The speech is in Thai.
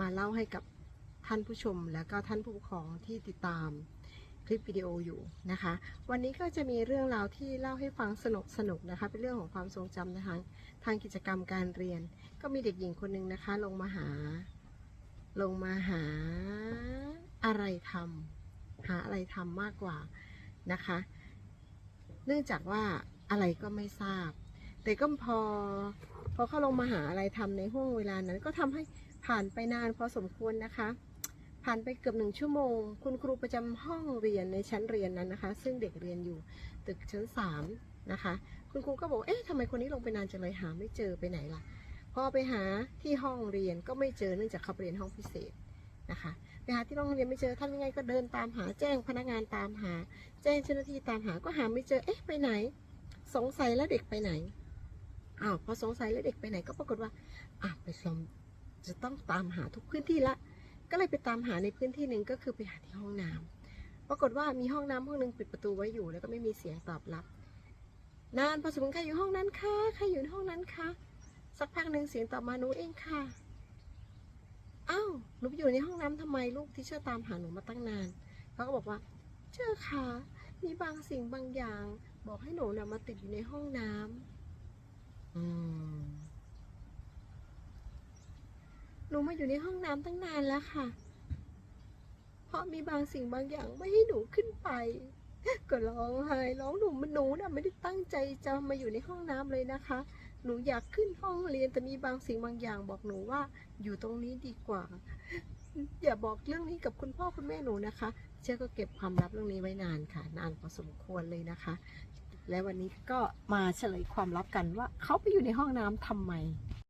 มาเล่าให้กับท่านผู้ชม และก็ท่านผู้ปกครองที่ติดตามคลิปวิดีโออยู่นะคะ วันนี้ก็จะมีเรื่องราวที่เล่าให้ฟังสนุกสนุกๆนะคะ เป็นเรื่องของความทรงจำนะคะ ทางกิจกรรมการเรียน ก็มีเด็กหญิงคนหนึ่งนะคะ ลงมาหา ลงมาหาอะไรทำหาอะไรทำมากกว่านะคะ เนื่องจากว่าอะไรก็ไม่ทราบ แต่ก็พอ พอเขาลงมาหาอะไรทำในห่วงเวลานั้น ก็ทำให้ผ่านไปนานพอสมควรนะคะ ผ่านไปเกือบหนึ่งชั่วโมง คุณครูประจำห้องเรียนในชั้นเรียนนั้นนะคะ ซึ่งเด็กเรียนอยู่ตึกชั้นสามนะคะ คุณครูก็บอกเอ๊ะทำไมคนนี้ลงไปนานจังเลยหาไม่เจอไปไหนล่ะพอไปหาที่ห้องเรียนก็ไม่เจอเนื่องจากเขาเรียนห้องพิเศษนะคะไปหาที่โรงเรียนไม่เจอทำยังไงก็เดินตามหาแจ้งพนักงานตามหา แจ้งเจ้าหน้าที่ตามหาก็หาไม่เจอเอ๊ะไปไหน สงสัยแล้วเด็กไปไหน อ้าวพอสงสัยแล้วเด็กไปไหนก็ปรากฏว่าอะไปลองจะต้องตามหาทุกพื้นที่ละ ก็เลยไปตามหาในพื้นที่หนึ่งก็คือไปหาที่ห้องน้ำปรากฏว่ามีห้องน้ำห้องหนึ่งปิดประตูไว้อยู่ แล้วก็ไม่มีเสียงตอบรับ นานพอสมควรใครอยู่ห้องนั้นคะใครอยู่ในห้องนั้นคะสักพักหนึ่งเสียงตอบมาหนูเองค่ะอ้าวหนูไปอยู่ในห้องน้ำทำไมลูกที่เชื่อตามหาหนูมาตั้งนานเขาก็บอกว่าเจ้าค่ะมีบางสิ่งบางอย่าง บอกให้หนูนะมาติดอยู่ในห้องน้ำอืม หนูมาอยู่ในห้องน้ำตั้งนานแล้วค่ะ เพราะมีบางสิ่งบางอย่างไม่ให้หนูขึ้นไป ก็ร้องไห้ร้องหนูมันหนูนะไม่ได้ตั้งใจจะมาอยู่ในห้องน้ำเลยนะคะ หนูอยากขึ้นห้องเรียนแต่มีบางสิ่งบางอย่าง บอกหนูว่าอยู่ตรงนี้ดีกว่า อย่าบอกเรื่องนี้กับคุณพ่อคุณแม่หนูนะคะ เชื่อก็เก็บความลับเรื่องนี้ไว้นานค่ะ นานพอสมควรเลยนะคะ และวันนี้ก็มาเฉลยความลับกันว่าเขาไปอยู่ในห้องน้ำทำไม